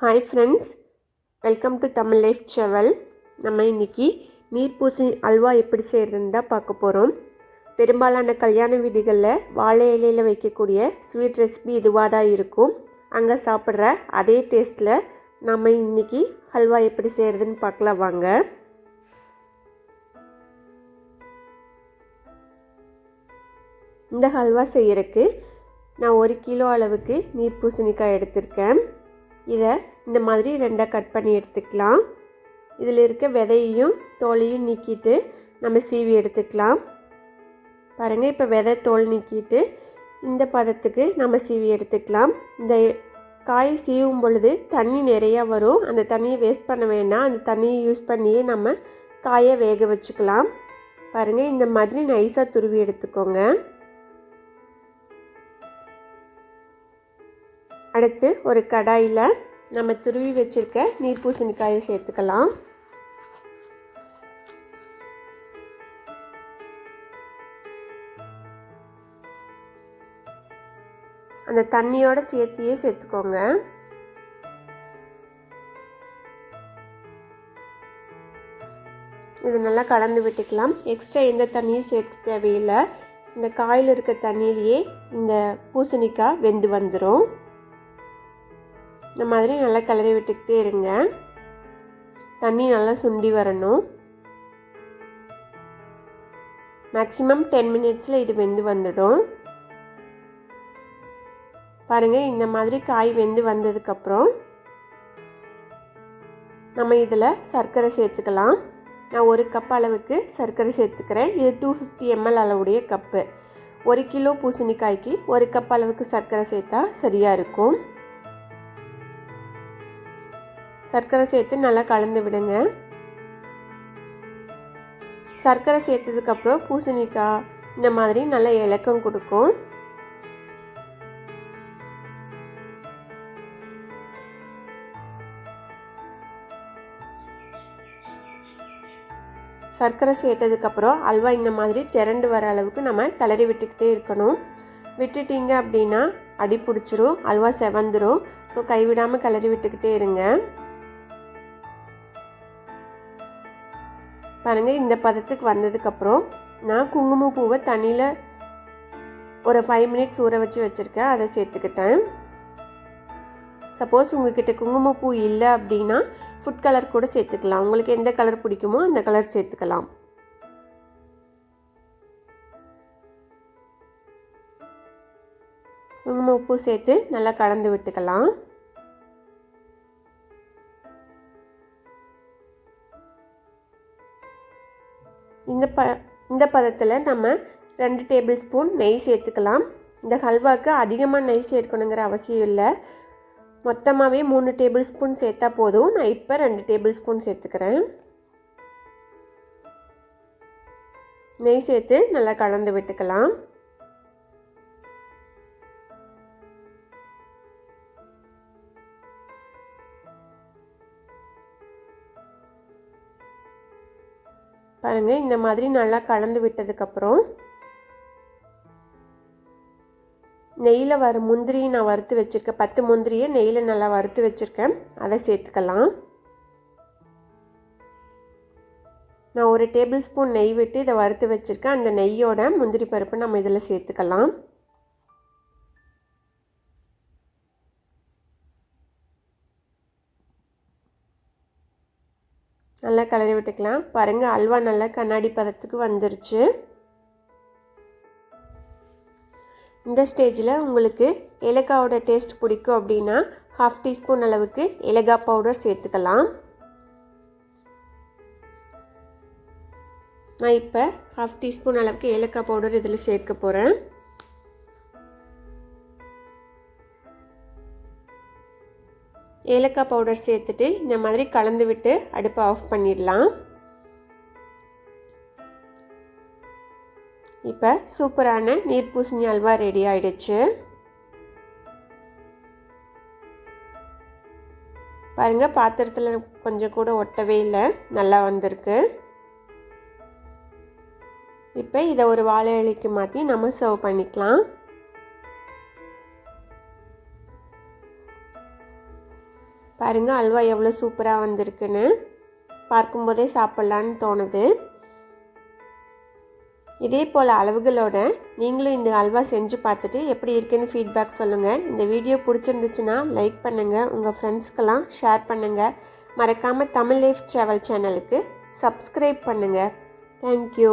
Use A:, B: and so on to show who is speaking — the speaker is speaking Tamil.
A: Hi friends welcome to Tamil life Seval நம்ம இன்றைக்கி நீர்பூசி அல்வா எப்படி செய்கிறதுன்னு தான் பார்க்க போகிறோம் பெரும்பாலான கல்யாண வீடுகளில் வாழை இலையில் வைக்கக்கூடிய ஸ்வீட் ரெசிபி இதுவாக தான் இருக்கும். அங்கே சாப்பிட்ற அதே டேஸ்ட்டில் நம்ம இன்றைக்கி ஹல்வா எப்படி செய்கிறதுன்னு பார்க்கலாம் வாங்க. இந்த ஹல்வா செய்யறதுக்கு நான் ஒரு கிலோ அளவுக்கு நீர் பூசணிக்காய் எடுத்திருக்கேன். இதை இந்த மாதிரி ரெண்டாக கட் பண்ணி எடுத்துக்கலாம். இதில் இருக்க விதையையும் தோலையும் நீக்கிட்டு நம்ம சீவி எடுத்துக்கலாம். பாருங்கள் இப்போ விதை தோல் நீக்கிட்டு இந்த பதத்துக்கு நம்ம சீவி எடுத்துக்கலாம். இந்த காய் சீவும் பொழுது தண்ணி நிறையா வரும். அந்த தண்ணியை வேஸ்ட் பண்ண வேண்டாம் அந்த தண்ணியை யூஸ் பண்ணியே நம்ம காயை வேக வச்சுக்கலாம். பாருங்கள் இந்த மாதிரி நைஸாக துருவி எடுத்துக்கோங்க. அடுத்து ஒரு கடாயில் நம்ம துருவி வச்சுருக்க நீர் பூசணிக்காயை சேர்த்துக்கலாம். அந்த தண்ணியோட சேர்த்தியே சேர்த்துக்கோங்க. இது நல்லா கலந்து விட்டுக்கலாம். எக்ஸ்ட்ரா எந்த தண்ணியும் சேர்க்க தேவையில்லை. இந்த காயில் இருக்க தண்ணியிலேயே இந்த பூசணிக்காய் வெந்து வந்துடும் இந்த மாதிரி நல்லா கிளறி விட்டுக்கிட்டே இருங்க. தண்ணி நல்லா சுண்டி வரணும். மேக்ஸிமம் டென் மினிட்ஸில் இது வெந்து வந்துடும். பாருங்கள் இந்த மாதிரி காய் வெந்து வந்ததுக்கப்புறம் நம்ம இதில் சர்க்கரை சேர்த்துக்கலாம். நான் ஒரு கப் அளவுக்கு சர்க்கரை சேர்த்துக்கிறேன். இது டூ ஃபிஃப்டி எம்எல் அளவுடைய கப்பு ஒரு கிலோ பூசணிக்காய்க்கு ஒரு கப் அளவுக்கு சர்க்கரை சேர்த்தா சரியாக இருக்கும். சர்க்கரை சேர்த்து நல்லா கலந்து விடுங்க. சர்க்கரை சேர்த்ததுக்கப்புறம் பூசணிக்காய் இந்த மாதிரி நல்ல இலக்கம் கொடுக்கும். சர்க்கரை சேர்த்ததுக்கப்புறம் அல்வா இந்த மாதிரி திரண்டு வர அளவுக்கு நம்ம கிளறி விட்டுக்கிட்டே இருக்கணும். விட்டுட்டீங்க அப்படின்னா அடி பிடிச்சிரும் அல்வா செவந்துடும் ஸோ கைவிடாமல் கிளறி விட்டுக்கிட்டே இருங்க. பாருங்கள் இந்த பதத்துக்கு வந்ததுக்கப்புறம் நான் குங்குமப்பூவை தண்ணியில் ஒரு ஃபைவ் மினிட்ஸ் ஊற வச்சு வச்சுருக்கேன். அதை சேர்த்துக்கிட்டேன். சப்போஸ் உங்ககிட்ட குங்குமப்பூ இல்லை அப்படின்னா ஃபுட் கலர் கூட சேர்த்துக்கலாம். உங்களுக்கு எந்த கலர் பிடிக்குமோ அந்த கலர் சேர்த்துக்கலாம். குங்குமப்பூ சேர்த்து நல்லா கலந்து விட்டுக்கலாம். இந்த ப இந்த பதத்தில் நம்ம ரெண்டு டேபிள் ஸ்பூன் நெய் சேர்த்துக்கலாம். இந்த ஹல்வாவுக்கு அதிகமாக நெய் சேர்க்கணுங்கிற அவசியம் இல்லை. மொத்தமாகவே மூணு டேபிள் ஸ்பூன் சேர்த்தா போதும். நான் இப்போ ரெண்டு டேபிள் ஸ்பூன் சேர்த்துக்கிறேன். நெய் சேர்த்து நல்லா கலந்து விட்டுக்கலாம். பாருங்கள் இந்த மாதிரி நல்லா கலந்து விட்டதுக்கப்புறம் நெய்யில் வர முந்திரி நான் வறுத்து வச்சுருக்கேன் பத்து முந்திரியை நெய்யில் நல்லா வறுத்து வச்சுருக்கேன். அதை சேர்த்துக்கலாம். நான் ஒரு டேபிள் ஸ்பூன் நெய் விட்டு இதை வறுத்து வச்சுருக்கேன் அந்த நெய்யோட முந்திரி பருப்பு நம்ம இதில் சேர்த்துக்கலாம். நல்லா கலரி விட்டுக்கலாம். பாருங்கள் அல்வா நல்லா கண்ணாடி பதத்துக்கு வந்துருச்சு. இந்த ஸ்டேஜில் உங்களுக்கு ஏலக்காவோட டேஸ்ட் பிடிக்கும் அப்படின்னா ஹாஃப் டீஸ்பூன் அளவுக்கு ஏலக்காய் பவுடர் சேர்த்துக்கலாம். நான் இப்போ ஹாஃப் டீஸ்பூன் அளவுக்கு ஏலக்காய் பவுடர் இதில் சேர்க்க போகிறேன் ஏலக்காய் பவுடர் சேர்த்துட்டு இந்த மாதிரி கலந்து விட்டு அடுப்பை ஆஃப் பண்ணிடலாம். இப்போ சூப்பரான நீர்பூசணி அல்வா ரெடி ஆயிடுச்சு. பாருங்கள் பாத்திரத்தில் கொஞ்சம் கூட ஒட்டவே இல்லை. நல்லா வந்திருக்கு. இப்போ இதை ஒரு வாழை இலைக்கு மாற்றி நம்ம சர்வ் பண்ணிக்கலாம். பாருங்கள் அல்வா எவ்வளோ சூப்பராக வந்திருக்குன்னு. பார்க்கும்போதே சாப்பிட்லான்னு தோணுது. இதே போல் அளவுகளோட நீங்களும் இந்த அல்வா செஞ்சு பார்த்துட்டு எப்படி இருக்குன்னு ஃபீட்பேக் சொல்லுங்கள் இந்த வீடியோ பிடிச்சிருந்துச்சுன்னா லைக் பண்ணுங்கள் உங்கள் ஃப்ரெண்ட்ஸ்க்கெல்லாம் ஷேர் பண்ணுங்கள் மறக்காமல் தமிழ் லைஃப் ட்ராவல் சேனலுக்கு சப்ஸ்கிரைப் பண்ணுங்கள் தேங்க்யூ